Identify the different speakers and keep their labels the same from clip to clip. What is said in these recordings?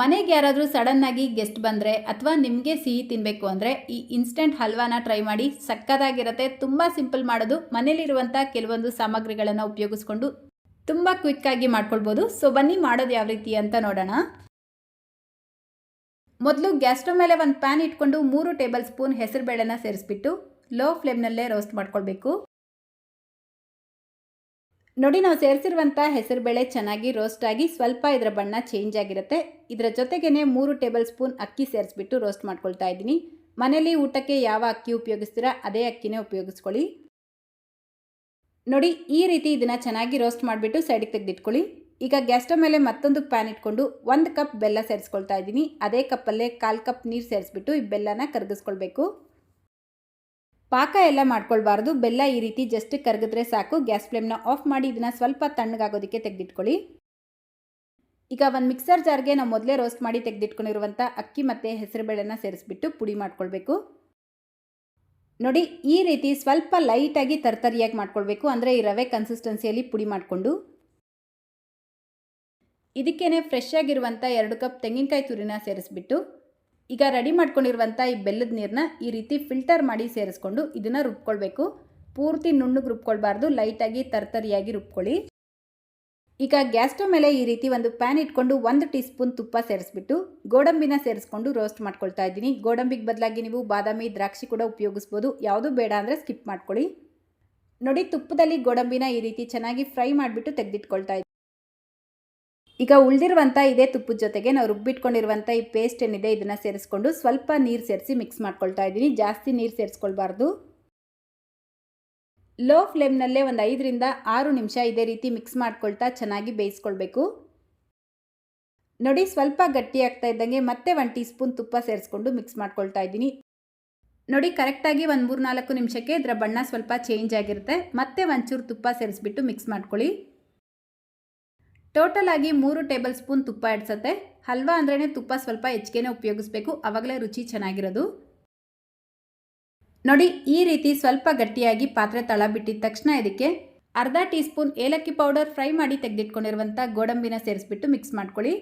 Speaker 1: ಮನೆಗೆ ಯಾರಾದರೂ ಸಡನ್ನಾಗಿ ಗೆಸ್ಟ್ ಬಂದರೆ ಅಥವಾ ನಿಮಗೆ ಸಿಹಿ ತಿನ್ನಬೇಕು ಅಂದರೆ ಈ ಇನ್ಸ್ಟೆಂಟ್ ಹಲ್ವಾನ ಟ್ರೈ ಮಾಡಿ ಸಕ್ಕದಾಗಿರುತ್ತೆ. ತುಂಬ ಸಿಂಪಲ್ ಮಾಡೋದು. ಮನೇಲಿರುವಂಥ ಕೆಲವೊಂದು ಸಾಮಗ್ರಿಗಳನ್ನು ಉಪಯೋಗಿಸ್ಕೊಂಡು ತುಂಬ ಕ್ವಿಕ್ಕಾಗಿ ಮಾಡ್ಕೊಳ್ಬೋದು. ಸೊ ಬನ್ನಿ ಮಾಡೋದು ಯಾವ ರೀತಿ ಅಂತ ನೋಡೋಣ. ಮೊದಲು ಗ್ಯಾಸ್ ಸ್ಟವ್ ಮೇಲೆ ಒಂದು ಪ್ಯಾನ್ ಇಟ್ಕೊಂಡು ಮೂರು ಟೇಬಲ್ ಸ್ಪೂನ್ ಹೆಸರುಬೇಳೆನ ಸೇರಿಸ್ಬಿಟ್ಟು ಲೋ ಫ್ಲೇಮ್ನಲ್ಲೇ ರೋಸ್ಟ್ ಮಾಡ್ಕೊಳ್ಬೇಕು. ನೋಡಿ, ನಾವು ಸೇರಿಸಿರುವಂಥ ಹೆಸರುಬೇಳೆ ಚೆನ್ನಾಗಿ ರೋಸ್ಟ್ ಆಗಿ ಸ್ವಲ್ಪ ಇದರ ಬಣ್ಣ ಚೇಂಜ್ ಆಗಿರುತ್ತೆ. ಇದರ ಜೊತೆಗೇ ಮೂರು ಟೇಬಲ್ ಸ್ಪೂನ್ ಅಕ್ಕಿ ಸೇರಿಸ್ಬಿಟ್ಟು ರೋಸ್ಟ್ ಮಾಡ್ಕೊಳ್ತಾ ಇದ್ದೀನಿ. ಮನೇಲಿ ಊಟಕ್ಕೆ ಯಾವ ಅಕ್ಕಿ ಉಪಯೋಗಿಸ್ತೀರಾ, ಅದೇ ಅಕ್ಕಿನೇ ಉಪಯೋಗಿಸ್ಕೊಳ್ಳಿ. ನೋಡಿ, ಈ ರೀತಿ ಇದನ್ನು ಚೆನ್ನಾಗಿ ರೋಸ್ಟ್ ಮಾಡಿಬಿಟ್ಟು ಸೈಡಿಗೆ ತೆಗೆದಿಟ್ಕೊಳ್ಳಿ. ಈಗ ಗ್ಯಾಸ್ ಮೇಲೆ ಮತ್ತೊಂದು ಪ್ಯಾನ್ ಇಟ್ಕೊಂಡು ಒಂದು ಕಪ್ ಬೆಲ್ಲ ಸೇರಿಸ್ಕೊಳ್ತಾ ಇದ್ದೀನಿ. ಅದೇ ಕಪ್ಪಲ್ಲೇ ಕಾಲು ಕಪ್ ನೀರು ಸೇರಿಸ್ಬಿಟ್ಟು ಈ ಬೆಲ್ಲನ ಕರಗಿಸ್ಕೊಳ್ಬೇಕು. ಪಾಕ ಎಲ್ಲ ಮಾಡ್ಕೊಳ್ಬಾರ್ದು. ಬೆಲ್ಲ ಈ ರೀತಿ ಜಸ್ಟ್ ಕರಗಿದ್ರೆ ಸಾಕು. ಗ್ಯಾಸ್ ಫ್ಲೇಮ್ನ ಆಫ್ ಮಾಡಿ ಇದನ್ನು ಸ್ವಲ್ಪ ತಣ್ಣಗಾಗೋದಕ್ಕೆ ತೆಗೆದಿಟ್ಕೊಳ್ಳಿ. ಈಗ ಒಂದು ಮಿಕ್ಸರ್ ಜಾರ್ಗೆ ನಾವು ಮೊದಲೇ ರೋಸ್ಟ್ ಮಾಡಿ ತೆಗೆದಿಟ್ಕೊಂಡಿರುವಂಥ ಅಕ್ಕಿ ಮತ್ತು ಹೆಸರುಬೇಳೆನ ಸೇರಿಸ್ಬಿಟ್ಟು ಪುಡಿ ಮಾಡ್ಕೊಳ್ಬೇಕು. ನೋಡಿ, ಈ ರೀತಿ ಸ್ವಲ್ಪ ಲೈಟಾಗಿ ತರ್ತರಿಯಾಗಿ ಮಾಡ್ಕೊಳ್ಬೇಕು. ಅಂದರೆ ಈ ರವೆ ಕನ್ಸಿಸ್ಟೆನ್ಸಿಯಲ್ಲಿ ಪುಡಿ ಮಾಡಿಕೊಂಡು. ಇದಕ್ಕೇನೆ ಫ್ರೆಶ್ ಆಗಿರುವಂಥ ಎರಡು ಕಪ್ ತೆಂಗಿನಕಾಯಿ ತುರಿನ ಸೇರಿಸ್ಬಿಟ್ಟು ಈಗ ರೆಡಿ ಮಾಡ್ಕೊಂಡಿರುವಂಥ ಈ ಬೆಲ್ಲದ ನೀರನ್ನ ಈ ರೀತಿ ಫಿಲ್ಟರ್ ಮಾಡಿ ಸೇರಿಸ್ಕೊಂಡು ಇದನ್ನು ರುಬ್ಕೊಳ್ಬೇಕು. ಪೂರ್ತಿ ನುಣ್ಣಗೆ ರುಬ್ಕೊಳ್ಬಾರ್ದು ಲೈಟಾಗಿ ತರ್ತರಿಯಾಗಿ ರುಬ್ಕೊಳ್ಳಿ. ಈಗ ಗ್ಯಾಸ್ ಸ್ಟವ್ ಮೇಲೆ ಈ ರೀತಿ ಒಂದು ಪ್ಯಾನ್ ಇಟ್ಕೊಂಡು ಒಂದು ಟೀ ಸ್ಪೂನ್ ತುಪ್ಪ ಸೇರಿಸ್ಬಿಟ್ಟು ಗೋಡಂಬಿನ ಸೇರಿಸ್ಕೊಂಡು ರೋಸ್ಟ್ ಮಾಡ್ಕೊಳ್ತಾ ಇದ್ದೀನಿ. ಗೋಡಂಬಿಗೆ ಬದಲಾಗಿ ನೀವು ಬಾದಾಮಿ, ದ್ರಾಕ್ಷಿ ಕೂಡ ಉಪಯೋಗಿಸ್ಬೋದು. ಯಾವುದು ಬೇಡ ಅಂದರೆ ಸ್ಕಿಪ್ ಮಾಡ್ಕೊಳ್ಳಿ. ನೋಡಿ ತುಪ್ಪದಲ್ಲಿ ಗೋಡಂಬಿನ ಈ ರೀತಿ ಚೆನ್ನಾಗಿ ಫ್ರೈ ಮಾಡಿಬಿಟ್ಟು ತೆಗೆದಿಟ್ಕೊಳ್ತಾ ಈಗ ಉಳಿದಿರುವಂಥ ಇದೇ ತುಪ್ಪದ ಜೊತೆಗೆ ನಾವು ರುಬ್ಬಿಟ್ಕೊಂಡಿರುವಂಥ ಈ ಪೇಸ್ಟ್ ಏನಿದೆ, ಇದನ್ನು ಸೇರಿಸ್ಕೊಂಡು ಸ್ವಲ್ಪ ನೀರು ಸೇರಿಸಿ ಮಿಕ್ಸ್ ಮಾಡ್ಕೊಳ್ತಾ ಇದ್ದೀನಿ. ಜಾಸ್ತಿ ನೀರು ಸೇರಿಸ್ಕೊಳ್ಬಾರ್ದು. ಲೋ ಫ್ಲೇಮ್ನಲ್ಲೇ ಒಂದು ಐದರಿಂದ ಆರು ನಿಮಿಷ ಇದೇ ರೀತಿ ಮಿಕ್ಸ್ ಮಾಡ್ಕೊಳ್ತಾ ಚೆನ್ನಾಗಿ ಬೇಯಿಸ್ಕೊಳ್ಬೇಕು. ನೋಡಿ, ಸ್ವಲ್ಪ ಗಟ್ಟಿ ಆಗ್ತಾ ಇದ್ದಂಗೆ ಮತ್ತೆ ಒಂದು ಟೀ ಸ್ಪೂನ್ ತುಪ್ಪ ಸೇರಿಸ್ಕೊಂಡು ಮಿಕ್ಸ್ ಮಾಡ್ಕೊಳ್ತಾ ಇದ್ದೀನಿ. ನೋಡಿ ಕರೆಕ್ಟಾಗಿ ಒಂದು ಮೂರು ನಾಲ್ಕು ನಿಮಿಷಕ್ಕೆ ಇದರ ಬಣ್ಣ ಸ್ವಲ್ಪ ಚೇಂಜ್ ಆಗಿರುತ್ತೆ. ಮತ್ತೆ ಒಂಚೂರು ತುಪ್ಪ ಸೇರಿಸ್ಬಿಟ್ಟು ಮಿಕ್ಸ್ ಮಾಡ್ಕೊಳ್ಳಿ. ಟೋಟಲ್ ಆಗಿ ಮೂರು ಟೇಬಲ್ ಸ್ಪೂನ್ ತುಪ್ಪ ಇಡ್ಸತ್ತೆ ಹಲ್ವಾ ಅಂದ್ರೆ ತುಪ್ಪ ಸ್ವಲ್ಪ ಹೆಚ್ಚಿಗೆನೇ ಉಪಯೋಗಿಸ್ಬೇಕು. ಅವಾಗಲೇ ರುಚಿ ಚೆನ್ನಾಗಿರೋದು. ನೋಡಿ, ಈ ರೀತಿ ಸ್ವಲ್ಪ ಗಟ್ಟಿಯಾಗಿ ಪಾತ್ರೆ ತಳ ಬಿಟ್ಟಿದ ತಕ್ಷಣ ಇದಕ್ಕೆ ಅರ್ಧ ಟೀ ಸ್ಪೂನ್ ಏಲಕ್ಕಿ ಪೌಡರ್ ಫ್ರೈ ಮಾಡಿ ತೆಗೆದಿಟ್ಕೊಂಡಿರುವಂಥ ಗೋಡಂಬಿನ ಸೇರಿಸ್ಬಿಟ್ಟು ಮಿಕ್ಸ್ ಮಾಡ್ಕೊಳ್ಳಿ.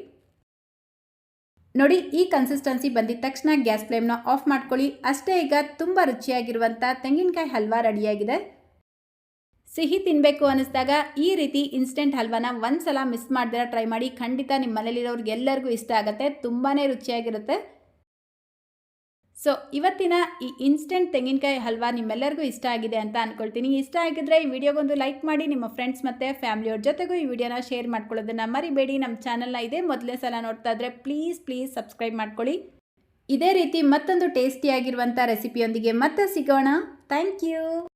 Speaker 1: ನೋಡಿ, ಈ ಕನ್ಸಿಸ್ಟೆನ್ಸಿ ಬಂದಿದ ತಕ್ಷಣ ಗ್ಯಾಸ್ ಫ್ಲೇಮ್ನ ಆಫ್ ಮಾಡ್ಕೊಳ್ಳಿ. ಅಷ್ಟೇ ಈಗ ತುಂಬ ರುಚಿಯಾಗಿರುವಂಥ ತೆಂಗಿನಕಾಯಿ ಹಲ್ವಾ ರೆಡಿಯಾಗಿದೆ ಸಿಹಿ ತಿನ್ನಬೇಕು ಅನ್ನಿಸ್ದಾಗ ಈ ರೀತಿ ಇನ್ಸ್ಟೆಂಟ್ ಹಲ್ವಾನ ಒಂದು ಸಲ ಮಿಸ್ ಮಾಡಿದ್ರೆ ಟ್ರೈ ಮಾಡಿ ಖಂಡಿತ ನಿಮ್ಮ ಮನೇಲಿರೋರಿಗೆಲ್ಲರಿಗೂ ಇಷ್ಟ ಆಗುತ್ತೆ ತುಂಬಾ ರುಚಿಯಾಗಿರುತ್ತೆ. ಸೊ ಇವತ್ತಿನ ಈ ಇನ್ಸ್ಟೆಂಟ್ ತೆಂಗಿನಕಾಯಿ ಹಲ್ವಾ ನಿಮ್ಮೆಲ್ಲರಿಗೂ ಇಷ್ಟ ಆಗಿದೆ ಅಂತ ಅಂದ್ಕೊಳ್ತೀನಿ ಇಷ್ಟ ಆಗಿದ್ರೆ ಈ ವಿಡಿಯೋಗೊಂದು ಲೈಕ್ ಮಾಡಿ, ನಿಮ್ಮ ಫ್ರೆಂಡ್ಸ್ ಮತ್ತು ಫ್ಯಾಮಿಲಿಯವ್ರ ಜೊತೆಗೂ ಈ ವಿಡಿಯೋನ ಶೇರ್ ಮಾಡ್ಕೊಳ್ಳೋದನ್ನು ಮರಿಬೇಡಿ. ನಮ್ಮ ಚಾನಲ್ನ ಇದೆ ಮೊದಲೇ ಸಲ ನೋಡ್ತಾ ಇದ್ರೆ ಪ್ಲೀಸ್ ಪ್ಲೀಸ್ ಸಬ್ಸ್ಕ್ರೈಬ್ ಮಾಡ್ಕೊಳ್ಳಿ. ಇದೇ ರೀತಿ ಮತ್ತೊಂದು ಟೇಸ್ಟಿಯಾಗಿರುವಂಥ ರೆಸಿಪಿಯೊಂದಿಗೆ ಮತ್ತೆ ಸಿಗೋಣ. Thank you